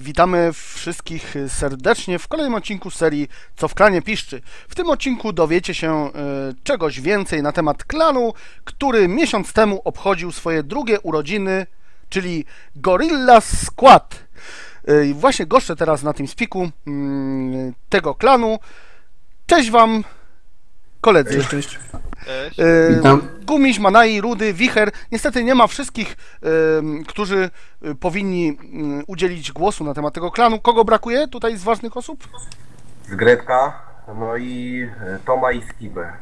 Witamy wszystkich serdecznie w kolejnym odcinku serii Co w klanie piszczy. W tym odcinku dowiecie się e, czegoś więcej na temat klanu, który miesiąc temu obchodził swoje drugie urodziny, czyli Gorilla Squad. E, właśnie goszczę teraz na tym spiku mm, tego klanu. Cześć wam, koledzy. Cześć, cześć. Cześć. E. Gumiś, Manai, Rudy, Wicher. Niestety nie ma wszystkich, którzy y, powinni mm, udzielić głosu na temat tego klanu. Kogo brakuje tutaj z ważnych osób? Zgredka, no i e, Toma i Skibę.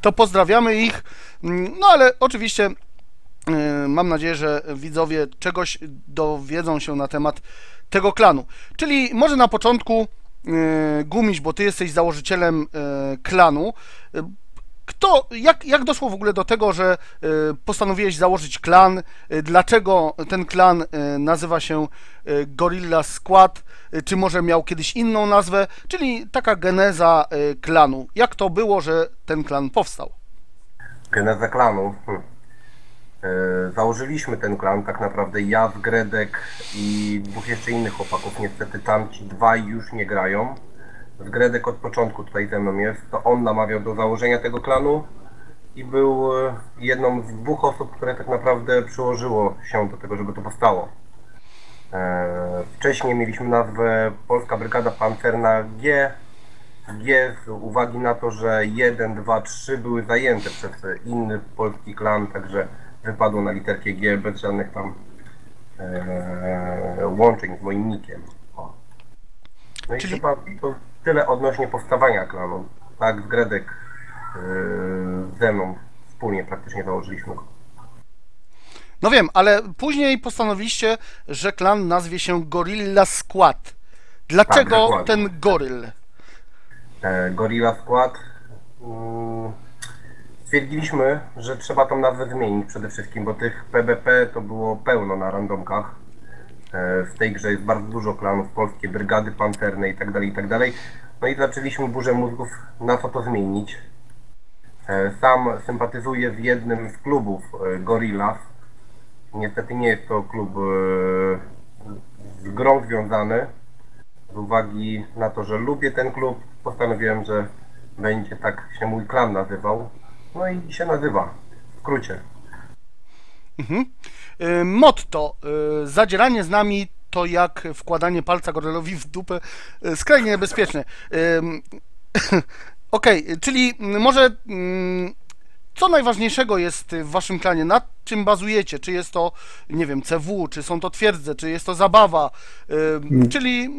To pozdrawiamy ich. Mm, No ale oczywiście y, mam nadzieję, że widzowie czegoś dowiedzą się na temat tego klanu. Czyli może na początku Gumiś, bo ty jesteś założycielem y, klanu. Y, Kto, jak, jak doszło w ogóle do tego, że postanowiłeś założyć klan? Dlaczego ten klan nazywa się Gorilla Squad? Czy może miał kiedyś inną nazwę? Czyli taka geneza klanu. Jak to było, że ten klan powstał? Geneza klanu. Hm. E, Założyliśmy ten klan, tak naprawdę ja, Zgredek i dwóch jeszcze innych chłopaków. Niestety tamci dwaj już nie grają. Zgredek od początku tutaj ze mną jest. To on namawiał do założenia tego klanu i był e, jedną z dwóch osób, które tak naprawdę przyłożyło się do tego, żeby to powstało. E, Wcześniej mieliśmy nazwę Polska Brygada Pancerna G. G z uwagi na to, że 1, 2, 3 były zajęte przez inny polski klan, także wypadło na literkę G bez żadnych tam e, łączeń z moim nikiem. O. No Czyli- i chyba to tyle odnośnie powstawania klanu. Tak, z Gredek e, ze mną wspólnie praktycznie założyliśmy go. No wiem, ale później postanowiliście, że klan nazwie się Gorilla Squad. Dlaczego Tak, ten goryl? e, Gorilla Squad. Mm, Stwierdziliśmy, że trzeba tą nazwę zmienić przede wszystkim, bo tych PBP to było pełno na randomkach. E, W tej grze jest bardzo dużo klanów, polskie brygady pancerne i tak dalej, i tak. No i zaczęliśmy burzę mózgów, na co to zmienić. E, Sam sympatyzuję z jednym z klubów e, Gorillas. Niestety nie jest to klub z grą związany. Z uwagi na to, że lubię ten klub, postanowiłem, że będzie tak się mój klan nazywał. No i się nazywa, w skrócie. Y, Motto. y, Zadzieranie z nami to jak wkładanie palca gorylowi w dupę. y, Skrajnie niebezpieczne. Okej, czyli może mm, co najważniejszego jest w waszym klanie? Nad czym bazujecie? Czy jest to, nie wiem, CW, czy są to twierdze, czy jest to zabawa? Ym, Czyli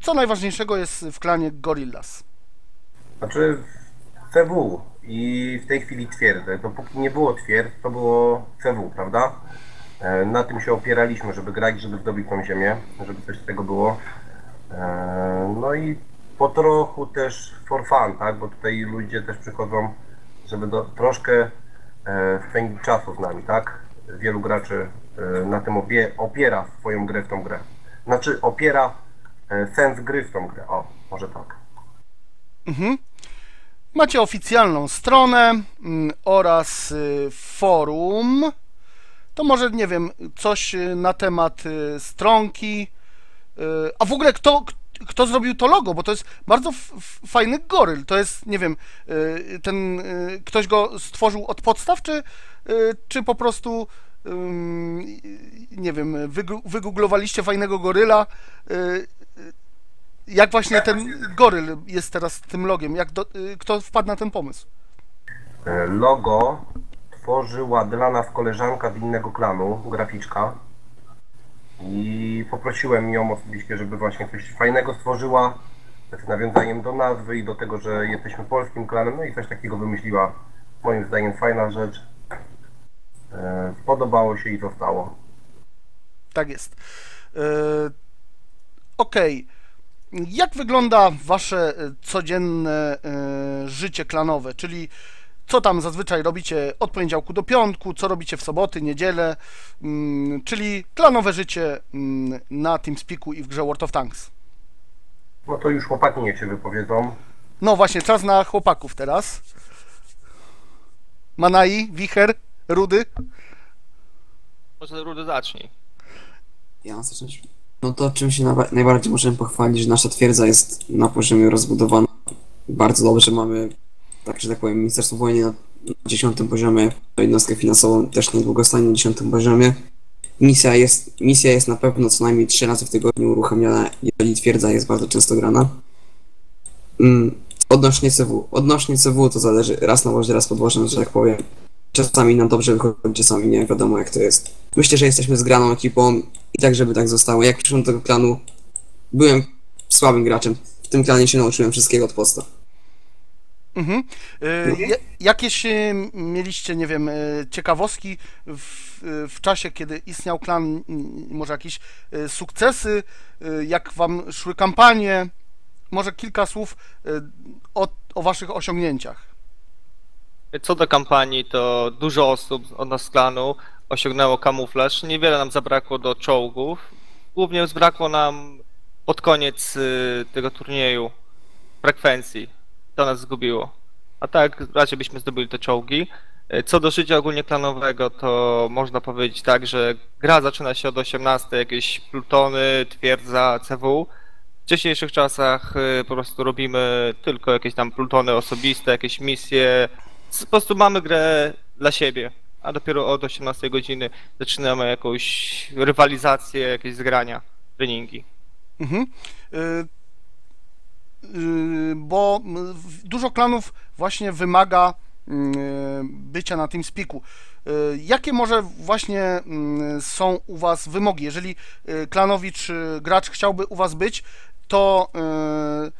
co najważniejszego jest w klanie Gorillas? Znaczy CW i w tej chwili twierdzę. Dopóki nie było twierdz, to było CW, prawda? E, Na tym się opieraliśmy, żeby grać, żeby zdobyć tą ziemię, żeby coś z tego było. E, No i po trochu też for fun, tak? Bo tutaj ludzie też przychodzą, żeby do, troszkę e, spędzić czasu z nami, tak? Wielu graczy na tym opiera swoją grę w tą grę. Znaczy opiera sens gry w tą grę. O, może tak. Macie oficjalną stronę mm, oraz y, forum. To może, nie wiem, coś y, na temat y, stronki. A w ogóle kto, kto zrobił to logo? Bo to jest bardzo fajny goryl. To jest, nie wiem, ten ktoś go stworzył od podstaw, czy, czy po prostu nie wiem, wygooglowaliście fajnego goryla. Jak właśnie ten goryl jest teraz tym logiem? Jak do, y, kto wpadł na ten pomysł? E, Logo tworzyła dla nas koleżanka z innego klanu, graficzka. I poprosiłem ją osobiście, żeby właśnie coś fajnego stworzyła z nawiązaniem do nazwy i do tego, że jesteśmy polskim klanem. No i coś takiego wymyśliła. Moim zdaniem fajna rzecz. E, Podobało się i zostało. Tak jest. Y, Okej. Jak wygląda wasze y, codzienne y, życie klanowe? Czyli co tam zazwyczaj robicie od poniedziałku do piątku, co robicie w soboty, niedzielę, mm, czyli klanowe życie mm, na TeamSpeaku i w grze World of Tanks. No to już chłopaki niech się wypowiedzą. No właśnie, czas na chłopaków teraz. Manai, Wicher, Rudy. Może Rudy zacznij. Ja mam zacząć. No to czym się najba- najbardziej możemy pochwalić, że nasza twierdza jest na poziomie rozbudowana bardzo dobrze. Mamy, tak że tak powiem, Ministerstwo Wojny na 10 poziomie, jednostkę finansową też niedługo stanie na 10 poziomie. Misja jest, misja jest na pewno co najmniej 3 razy w tygodniu uruchamiana, jeżeli twierdza jest bardzo często grana. Mm, odnośnie CW. Odnośnie CW to zależy raz na wozie, raz pod wozem, że tak powiem. Czasami nam dobrze wychodzi, czasami nie, wiadomo jak to jest. Myślę, że jesteśmy zgraną ekipą i tak, żeby tak zostało. Jak przyszedłem do tego klanu, byłem słabym graczem. W tym klanie się nauczyłem wszystkiego od podstaw. Mhm. Y, ja- Jakieś y, mieliście, nie wiem, y, ciekawostki w, w czasie, kiedy istniał klan, może jakieś y, sukcesy, jak wam szły kampanie? Może kilka słów o, o waszych osiągnięciach. Co do kampanii, to dużo osób od nas z klanu osiągnęło kamuflaż. Niewiele nam zabrakło do czołgów. Głównie zbrakło nam pod koniec y, tego turnieju frekwencji. To nas zgubiło. A tak, raczej byśmy zdobyli te czołgi. Y, Co do życia ogólnie klanowego, to można powiedzieć tak, że gra zaczyna się od 18, jakieś plutony, twierdza, CW. W wcześniejszych czasach y, po prostu robimy tylko jakieś tam plutony osobiste, jakieś misje, po prostu mamy grę dla siebie, a dopiero od 18 godziny zaczynamy jakąś rywalizację, jakieś zgrania, treningi. Mhm. Y, y, Bo dużo klanów właśnie wymaga mm, bycia na TeamSpeaku. Y, Jakie może właśnie są u Was wymogi? Jeżeli y, klanowicz, y, gracz chciałby u Was być, to y,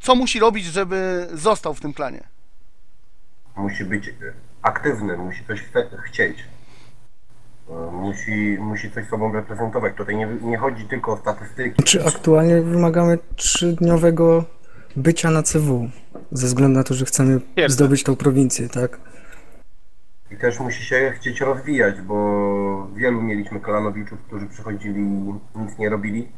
co musi robić, żeby został w tym klanie? Musi być aktywny, musi coś chcieć. E, Musi, musi coś sobą reprezentować. Tutaj nie, nie chodzi tylko o statystyki. Czy aktualnie wymagamy trzydniowego bycia na CW? Ze względu na to, że chcemy Pierwsze. zdobyć tą prowincję, tak? I też musi się chcieć rozwijać, bo wielu mieliśmy klanowiczów, którzy przychodzili i nic nie robili,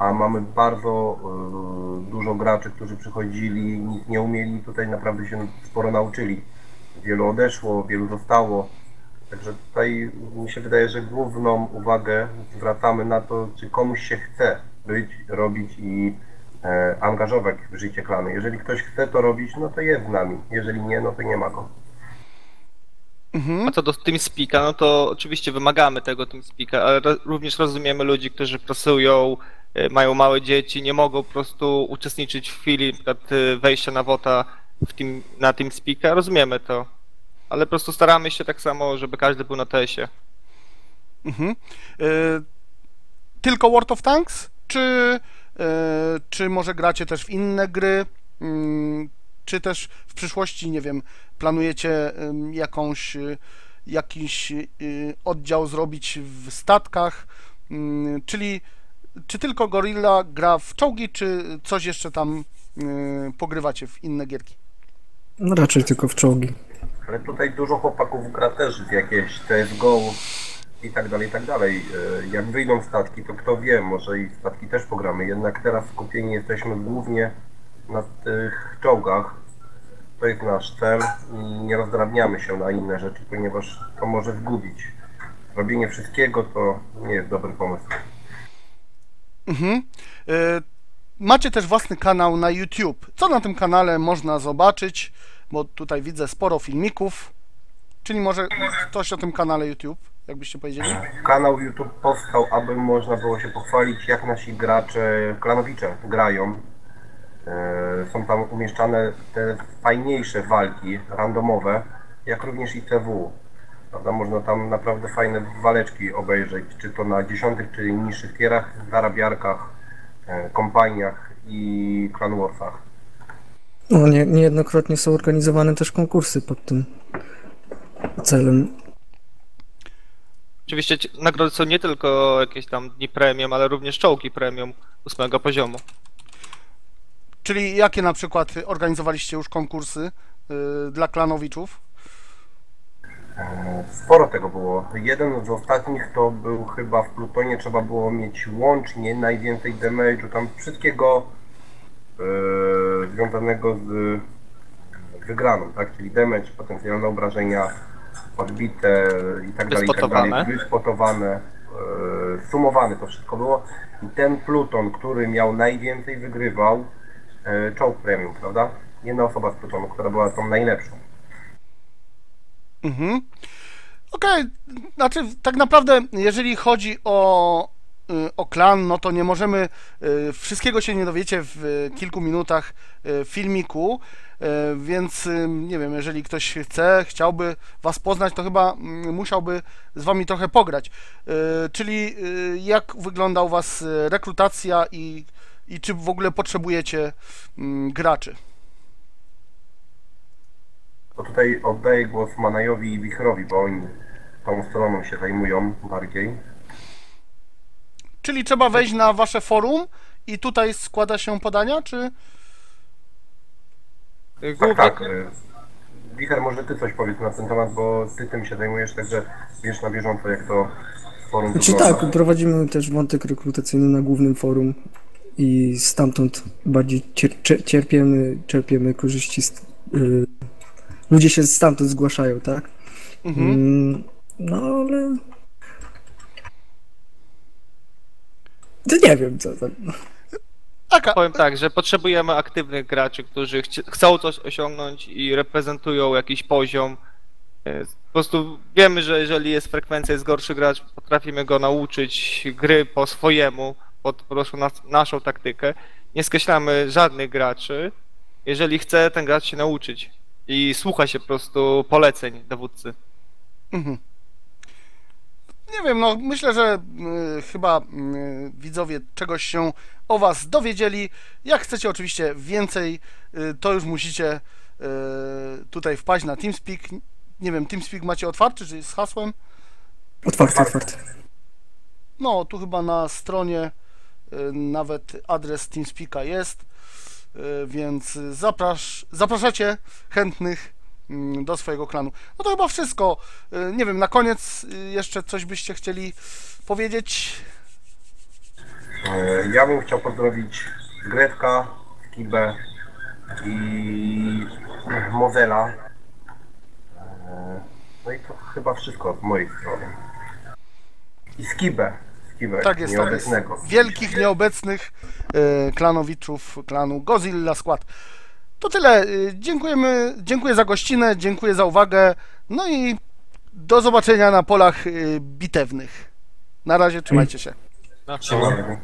a mamy bardzo e, dużo graczy, którzy przychodzili, nic nie umieli tutaj naprawdę się sporo nauczyli. Wielu odeszło, wielu zostało. Także tutaj mi się wydaje, że główną uwagę zwracamy na to, czy komuś się chce być, robić i e, angażować w życie klanu. Jeżeli ktoś chce to robić, no to jest z nami. Jeżeli nie, no to nie ma go. Mhm. A co do TeamSpeaka, no to oczywiście wymagamy tego TeamSpeaka, ale również rozumiemy ludzi, którzy pracują, y, mają małe dzieci, nie mogą po prostu uczestniczyć w chwili na przykład y, wejścia na WOTA w team, na TeamSpeaka, rozumiemy to. Ale po prostu staramy się tak samo, żeby każdy był na TS-ie. Mhm. Y, Tylko World of Tanks? Czy, czy może gracie też w inne gry? Mm, Czy też w przyszłości, nie wiem, planujecie jakąś, y, jakiś y, oddział zrobić w statkach? Czyli czy tylko Gorilla gra w czołgi, czy coś jeszcze tam y, pogrywacie w inne gierki? No raczej tylko w czołgi. Ale tutaj dużo chłopaków gra też w jakieś CSGO i tak dalej, i tak dalej. Jak wyjdą statki, to kto wie, może i statki też pogramy. Jednak teraz skupieni jesteśmy głównie na tych czołgach. To jest nasz cel i nie rozdrabniamy się na inne rzeczy, ponieważ to może zgubić. Robienie wszystkiego to nie jest dobry pomysł. Mhm. Y, Macie też własny kanał na YouTube. Co na tym kanale można zobaczyć? Bo tutaj widzę sporo filmików. Czyli może coś o tym kanale YouTube, jakbyście powiedzieli? Kanał YouTube powstał, aby można było się pochwalić, jak nasi gracze, klanowicze grają. E, Są tam umieszczane te fajniejsze walki, randomowe, jak również i CW. Prawda? Można tam naprawdę fajne waleczki obejrzeć, czy to na dziesiątych, czy niższych tierach, zarabiarkach, e, kompaniach i Clan Warsach. No, nie, niejednokrotnie są organizowane też konkursy pod tym celem. Oczywiście ci- nagrody są nie tylko jakieś tam dni premium, ale również czołgi premium ósmego poziomu. Czyli jakie na przykład organizowaliście już konkursy y, dla klanowiczów? Sporo tego było. Jeden z ostatnich to był chyba w Plutonie, trzeba było mieć łącznie najwięcej damage'u, tam wszystkiego e, związanego z wygraną, tak? Czyli damage, potencjalne obrażenia, odbite i tak dalej, i tak dalej, Wyspotowane. wyspotowane. e, sumowany to wszystko było. I ten Pluton, który miał najwięcej, wygrywał czołg premium, prawda? Jedna osoba z Plutonu, która była tą najlepszą. Mhm. Okej, znaczy tak naprawdę, jeżeli chodzi o, y, o klan, no to nie możemy, y, wszystkiego się nie dowiecie w y, kilku minutach filmiku, więc nie wiem, jeżeli ktoś chce, chciałby was poznać, to chyba mm, musiałby z wami trochę pograć. Czyli jak wygląda u was rekrutacja i, i czy w ogóle potrzebujecie mm, graczy? To tutaj oddaję głos Manajowi i Wichrowi, bo oni tą stroną się zajmują bardziej. Czyli trzeba wejść na wasze forum i tutaj składa się podania, czy... Y, Tak, tak. e, Wicher, może ty coś powiedz na ten temat, bo ty tym się zajmujesz, także wiesz na bieżąco jak to forum Znaczy wygląda. tak, prowadzimy też wątek rekrutacyjny na głównym forum i stamtąd bardziej cier- cie- cierpiemy, czerpiemy korzyści. Y, ludzie się stamtąd zgłaszają, tak? Mhm. Mm, no ale. To nie wiem co tam. Aka, Powiem tak, że potrzebujemy aktywnych graczy, którzy chci- chcą coś osiągnąć i reprezentują jakiś poziom. E, Po prostu wiemy, że jeżeli jest frekwencja, jest gorszy gracz, potrafimy go nauczyć gry po swojemu, pod po prostu nas, naszą taktykę. Nie skreślamy żadnych graczy, jeżeli chce ten gracz się nauczyć i słucha się po prostu poleceń dowódcy. Mhm. Nie wiem, no myślę, że y, chyba y, widzowie czegoś się o was dowiedzieli. Jak chcecie oczywiście więcej, y, to już musicie y, tutaj wpaść na TeamSpeak. Nie wiem, TeamSpeak macie otwarty, czy z hasłem? Otwarty, otwarty. No, tu chyba na stronie y, nawet adres TeamSpeaka jest, y, więc zaprasz, zapraszacie chętnych mm, do swojego klanu. No to chyba wszystko. Y, Nie wiem, na koniec y, jeszcze coś byście chcieli powiedzieć? E, Ja bym chciał pozdrowić Gretka, Skibę i Mozela. E, No i to chyba wszystko z mojej strony. I Skibę. Skibę, Tak jest, tak jest. nieobecnego. Wielkich, nieobecnych y, klanowiczów klanu Godzilla Skład. To tyle. Y, Dziękujemy, dziękuję za gościnę, dziękuję za uwagę. No i do zobaczenia na polach y, bitewnych. Na razie, trzymajcie się. Dziękuję.